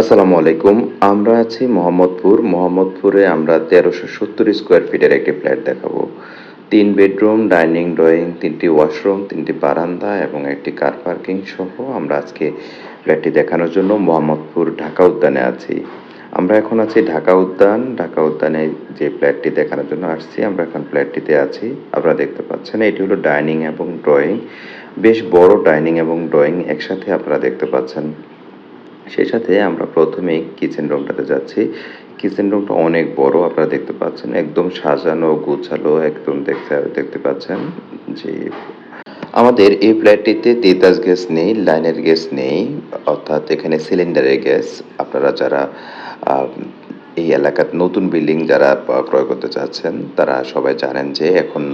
আসসালামু আলাইকুম। আমরা আছি মোহাম্মদপুর। মোহাম্মদপুরে আমরা তেরোশো সত্তর স্কোয়ার ফিটের একটি ফ্ল্যাট দেখাবো। তিন বেডরুম ডাইনিং ড্রয়িং তিনটি ওয়াশরুম তিনটি বারান্দা এবং একটি কার পার্কিং সহ আমরা আজকে ফ্ল্যাটটি দেখানোর জন্য মোহাম্মদপুর ঢাকা উদ্যানে আছি। আমরা এখন আছি ঢাকা উদ্যান। ঢাকা উদ্যানে যে ফ্ল্যাটটি দেখানোর জন্য আসছি, আমরা এখন ফ্ল্যাটটিতে আছি। আপনারা দেখতে পাচ্ছেন, এটি হলো ডাইনিং এবং ড্রয়িং বেশ বড় ডাইনিং এবং ড্রয়িং একসাথে আপনারা দেখতে পাচ্ছেন। সেই সাথে আমরা প্রথমেই কিচেন রুমটাতে যাচ্ছি। কিচেন রুমটা অনেক বড়, আপনারা দেখতে পাচ্ছেন। একদম সাজানো, গোছালো, একদম দেখতে দেখতে পাচ্ছেন যে আমাদের এই ফ্ল্যাটটিতে তিতাস গ্যাস নেই, লাইনের গ্যাস নেই, অর্থাৎ এখানে সিলিন্ডারের গ্যাস। আপনারা যারা এই এলাকার নতুন বিল্ডিং যারা ক্রয় করতে চাচ্ছেন, তারা সবাই জানেন যে এখন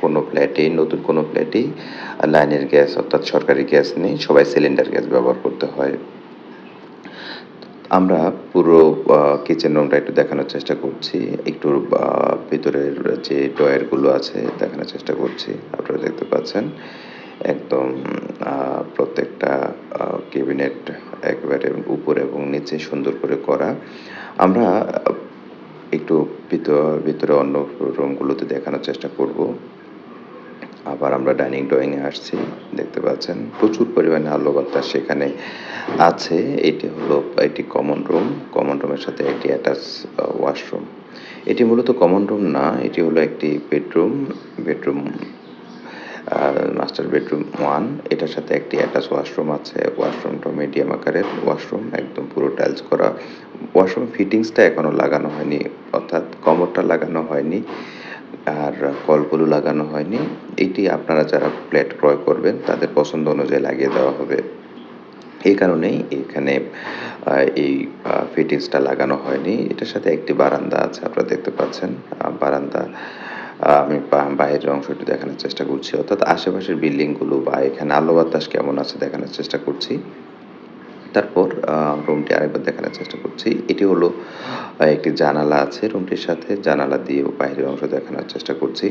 কোনো ফ্ল্যাটেই নতুন কোনো ফ্ল্যাটেই লাইনের গ্যাস, অর্থাৎ সরকারি গ্যাস নেই। সবাই সিলিন্ডার গ্যাস ব্যবহার করতে হয়। আমরা পুরো কিচেন রুমটা একটু দেখানোর চেষ্টা করছি। একটু ভিতরের যে ড্রয়ারগুলো আছে, দেখানোর চেষ্টা করছি। আপনারা দেখতে পাচ্ছেন, একদম প্রত্যেকটা ক্যাবিনেট একেবারে উপরে এবং নিচে সুন্দর করে করা। আমরা একটু ভিতরে অন্য রুমগুলোতে দেখানোর চেষ্টা করব। আবার আমরা ডাইনিং ড্রয়িংয়ে আসছি, দেখতে পাচ্ছেন প্রচুর পরিমাণে আলো বাতাস সেখানে আছে। এটি হলো, এটি কমন রুম কমন রুমের সাথে একটি অ্যাটাচ ওয়াশরুম এটি মূলত কমন রুম না, এটি হলো একটি bedroom bedroom master bedroom one এটার সাথে একটি অ্যাটাচ ওয়াশরুম আছে ওয়াশরুমটা মিডিয়াম আকারের। ওয়াশরুম একদম পুরো টাইলস করা। ওয়াশরুম ফিটিংসটা এখনও লাগানো হয়নি, অর্থাৎ কমরটা লাগানো হয়নি। আর কলগুলো লাগানো হয়নি। এটি আপনারা যারা ফ্ল্যাট ক্রয় করবেন, তাদের পছন্দ অনুযায়ী লাগিয়ে দেওয়া হবে। এই কারণেই এখানে এই ফিটিংসটা লাগানো হয়নি। এটার সাথে একটি বারান্দা আছে, আপনারা দেখতে পাচ্ছেন। বারান্দা আমি বাইরের অংশটি দেখানোর চেষ্টা করছি। অর্থাৎ আশেপাশের বিল্ডিংগুলো বা এখানে আলো বাতাস কেমন আছে দেখানোর চেষ্টা করছি। তারপর রুমটি আরেকবার দেখানোর চেষ্টা করছি। এটি হলো একটি জানালা আছে রুমটির সাথে। জানালা দিয়ে বাইরের অংশ দেখানোর চেষ্টা করছি।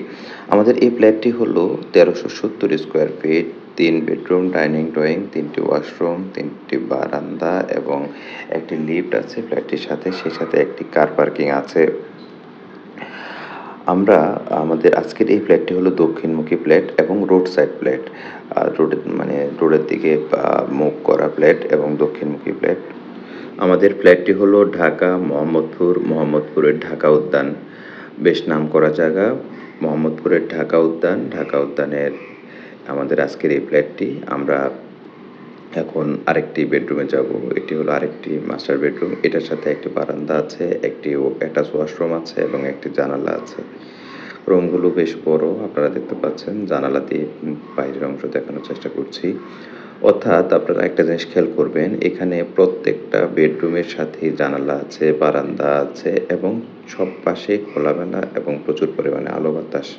আমাদের এই ফ্ল্যাটটি হলো তেরোশো সত্তর স্কোয়ার ফিট তিন বেডরুম ডাইনিং ড্রয়িং তিনটি ওয়াশরুম তিনটি বারান্দা এবং একটি লিফট আছে ফ্ল্যাটটির সাথে। সেই সাথে একটি কার পার্কিং আছে। আমরা, আমাদের আজকের এই ফ্ল্যাটটি হলো দক্ষিণমুখী ফ্ল্যাট এবং রোড সাইড ফ্ল্যাট রোডের মানে রোডের দিকে মুখ করা ফ্ল্যাট এবং দক্ষিণমুখী ফ্ল্যাট আমাদের ফ্ল্যাটটি হলো ঢাকা, মোহাম্মদপুর, মোহাম্মদপুরের ঢাকা উদ্যান। বেশ নাম করা জায়গা, মোহাম্মদপুরের ঢাকা উদ্যান। ঢাকা উদ্যানের আমাদের আজকের এই ফ্ল্যাটটি আমরা এখন আরেকটি বেডরুমে যাব। এটি হলো আরেকটি মাস্টার বেডরুম। এটার সাথে একটি বারান্দা আছে, একটি অ্যাটাচ ওয়াশরুম আছে এবং একটি জানালা আছে। রুমগুলো বেশ বড়, আপনারা দেখতে পাচ্ছেন। জানালা দিয়ে বাইরের অংশ দেখানোর চেষ্টা করছি। অর্থাৎ আপনারা একটা জিনিস খেয়াল করবেন, এখানে প্রত্যেকটা বেডরুমের সাথে জানালা আছে, বারান্দা আছে এবং সব পাশে খোলামেলা এবং প্রচুর পরিমাণে আলো বাতাস।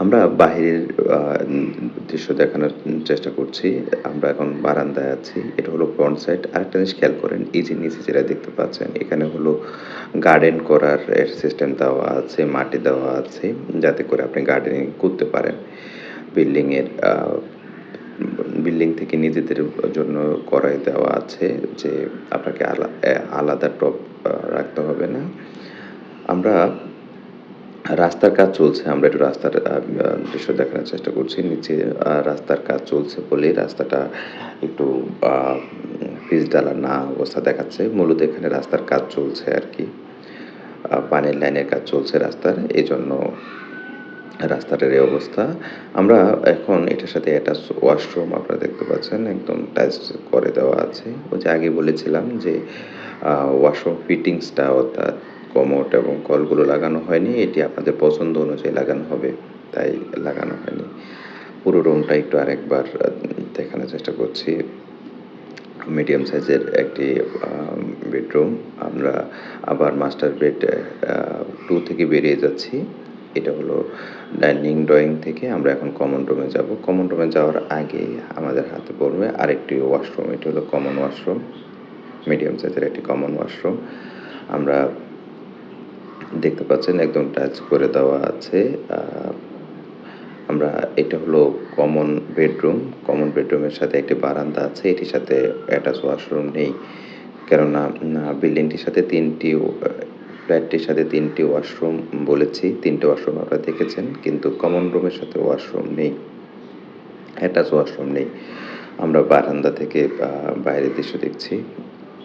আমরা বাহিরের দৃশ্য দেখানোর চেষ্টা করছি। আমরা এখন বারান্দায় আছি। এটা হলো ফ্রন্ট সাইড আরেকটা জিনিস খেয়াল করেন, এই যে নিচে যেটা দেখতে পাচ্ছেন, এখানে হলো গার্ডেন করার সিস্টেম দেওয়া আছে, মাটি দেওয়া আছে, যাতে করে আপনি গার্ডেনিং করতে পারেন। বিল্ডিংয়ের বিল্ডিং থেকে নিজেদের জন্য করাই দেওয়া আছে, যে আপনাকে আলা- আলাদা টপ রাখতে হবে না। আমরা রাস্তার কাজ চলছে, আমরা একটু রাস্তার দৃশ্য দেখানোর চেষ্টা করছি। নিচে রাস্তার কাজ চলছে বলে রাস্তাটা একটু পিচ ডালা না অবস্থা দেখাচ্ছে। মূলত এখানে রাস্তার কাজ চলছে আর কি। পানির লাইনের কাজ চলছে রাস্তার এই জন্য রাস্তাটার এই অবস্থা। আমরা এখন এটার সাথে একটা ওয়াশরুম আপনারা দেখতে পাচ্ছেন, একদম টাইলস করে দেওয়া আছে। ওই যে আগে বলেছিলাম যে ওয়াশরুম ফিটিংসটা অর্থাৎ কমোট এবং কলগুলো লাগানো হয়নি, এটি আপনাদের পছন্দ অনুযায়ী লাগানো হবে, তাই লাগানো হয়নি। পুরো রুমটা একটু আরেকবার দেখানোর চেষ্টা করছি। মিডিয়াম সাইজের একটি বেডরুম। আমরা আবার মাস্টার বেড টু থেকে বেরিয়ে যাচ্ছি। এটা হলো ডাইনিং, ড্রয়িং থেকে আমরা এখন কমন রুমে যাব। কমন রুমে যাওয়ার আগে আমাদের হাতে পড়বে আরেকটি ওয়াশরুম, এটি হলো কমন ওয়াশরুম, মিডিয়াম সাইজের একটি কমন ওয়াশরুম। আমরা দেখতে পাচ্ছেন একদম টাচ করে দেওয়া আছে। আমরা এটা হলো কমন বেডরুম কমন বেডরুমের সাথে একটি বারান্দা আছে, এটির সাথে অ্যাটাচ ওয়াশরুম নেই। কেননা বিল্ডিংটির সাথে তিনটি ফ্ল্যাটটির সাথে তিনটি ওয়াশরুম বলেছি। তিনটে ওয়াশরুম আপনারা দেখেছেন, কিন্তু কমন রুমের সাথে ওয়াশরুম নেই। অ্যাটাচ ওয়াশরুম নেই। আমরা বারান্দা থেকে বাইরের দৃশ্য দেখছি।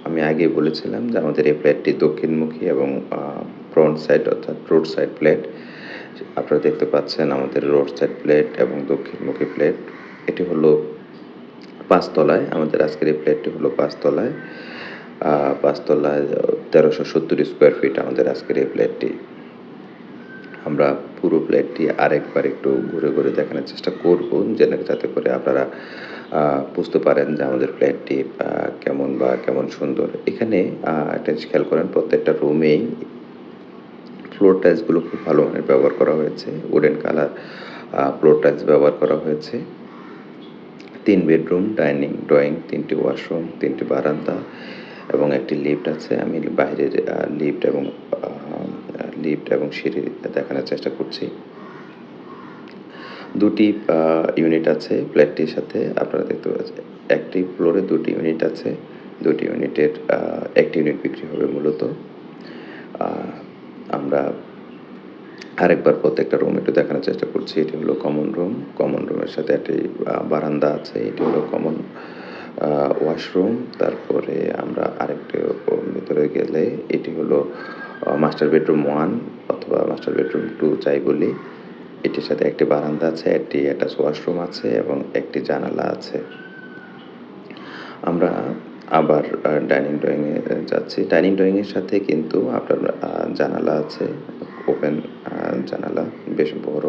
আমি আগেই বলেছিলাম যে আমাদের এই ফ্ল্যাটটি দক্ষিণমুখী এবং ফ্রন্ট সাইড অর্থাৎ রোড সাইড প্লেট আপনারা দেখতে পাচ্ছেন আমাদের রোড সাইড প্লেট এবং দক্ষিণমুখী প্লেট এটি হলো পাঁচতলায়, আমাদের আজকের এই প্লেটটি হলো পাঁচতলায়। পাঁচতলায় তেরোশো সত্তর স্কোয়ার ফিট আমাদের আজকের এই প্লেটটি আমরা পুরো প্লেটটি আরেকবার একটু ঘুরে ঘুরে দেখানোর চেষ্টা করব, যেন যাতে করে আপনারা বুঝতে পারেন যে আমাদের প্লেটটি কেমন বা কেমন সুন্দর। এখানে একটা খেয়াল করেন, প্রত্যেকটা রুমেই ফ্লোর টাইলসগুলো খুব ভালো মানের ব্যবহার করা হয়েছে উডেন কালার ফ্লোর টাইলস ব্যবহার করা হয়েছে। তিন বেডরুম ডাইনিং ড্রয়িং তিনটি ওয়াশরুম তিনটি বারান্দা এবং একটি লিফট আছে। আমি বাইরের লিফট এবং লিফট এবং সিঁড়ি দেখানোর চেষ্টা করছি। দুটি ইউনিট আছে ফ্ল্যাটটির সাথে, আপনারা দেখতে পাচ্ছেন, একটি ফ্লোরে দুটি ইউনিট আছে, দুটি ইউনিটের একটি ইউনিট বিক্রি হবে মূলত। আমরা আরেকবার প্রত্যেকটা রুম একটু দেখানোর চেষ্টা করছি। এটি হলো কমন রুম কমন রুমের সাথে একটি বারান্দা আছে। এটি হলো কমন ওয়াশরুম তারপরে আমরা আরেকটি ভিতরে গেলে এটি হলো মাস্টার বেডরুম ওয়ান অথবা মাস্টার বেডরুম টু চাই বলি। এটির সাথে একটি বারান্দা আছে, একটি অ্যাটাচ ওয়াশরুম আছে এবং একটি জানালা আছে। আমরা আবার ডাইনিং ড্রয়িংয়ে যাচ্ছি। ডাইনিং ড্রয়িংয়ের সাথে কিন্তু আপনার জানালা আছে ওপেন জানালা, বেশ বড়।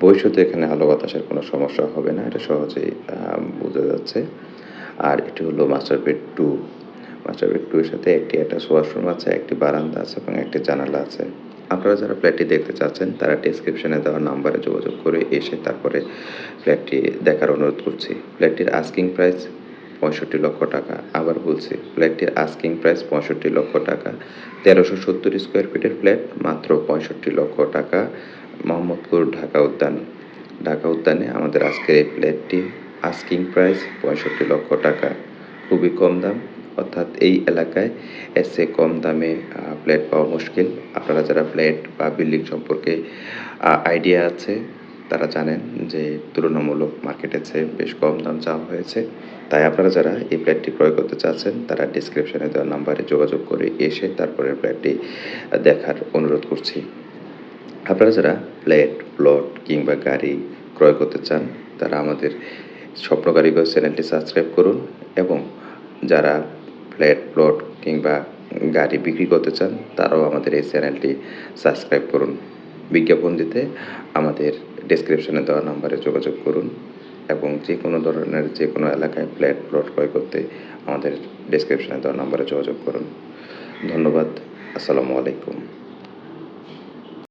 ভবিষ্যতে এখানে আলো বাতাসের কোনো সমস্যা হবে না, এটা সহজেই বোঝা যাচ্ছে। আর এটি হলো master bed two master bed two এর সাথে একটি অ্যাটাচ ওয়াশরুম আছে, একটি বারান্দা আছে এবং একটি জানালা আছে। আপনারা যারা ফ্ল্যাটটি দেখতে চাচ্ছেন, তারা ডেসক্রিপশনে দেওয়া নাম্বারে যোগাযোগ করে এসে তারপরে ফ্ল্যাটটি দেখার অনুরোধ করছি। ফ্ল্যাটটির আস্কিং প্রাইস পঁয়ষট্টি লক্ষ টাকা। আবার বলছি ফ্ল্যাটটির আস্কিং প্রাইস পঁয়ষট্টি লক্ষ টাকা। তেরোশো সত্তর স্কোয়ার ফিটের ফ্ল্যাট মাত্র পঁয়ষট্টি লক্ষ টাকা। মোহাম্মদপুর ঢাকা উদ্যান। ঢাকা উদ্যানে আমাদের আজকের এই ফ্ল্যাটটি আস্কিং প্রাইস পঁয়ষট্টি লক্ষ টাকা। খুবই কম দাম, অর্থাৎ এই এলাকায় এসে কম দামে ফ্ল্যাট পাওয়া মুশকিল। আপনারা যারা ফ্ল্যাট বা বিল্ডিং সম্পর্কে আইডিয়া আছে তারা জানেন যে তুলনামূলক মার্কেটের চেয়ে বেশ কম দাম চাওয়া হয়েছে। তাই আপনারা যারা এই ফ্ল্যাটটি ক্রয় করতে চাচ্ছেন, তারা ডিসক্রিপশনে দেওয়া নাম্বারে যোগাযোগ করে এসে তারপরে ফ্ল্যাটটি দেখার অনুরোধ করছি। আপনারা যারা ফ্ল্যাট, প্লট কিংবা গাড়ি ক্রয় করতে চান, তারা আমাদের স্বপ্ন কারিগর চ্যানেলটি সাবস্ক্রাইব করুন এবং যারা ফ্ল্যাট, প্লট কিংবা গাড়ি বিক্রি করতে চান, তারাও আমাদের এই চ্যানেলটি সাবস্ক্রাইব করুন। বিজ্ঞাপন দিতে আমাদের ডিসক্রিপশানে দেওয়া নাম্বারে যোগাযোগ করুন এবং যে কোনো ধরনের যে কোনো এলাকায় ফ্ল্যাট প্লট ক্রয় করতে আমাদের ডিসক্রিপশানে দেওয়া নাম্বারে যোগাযোগ করুন। ধন্যবাদ, আসসালামু আলাইকুম।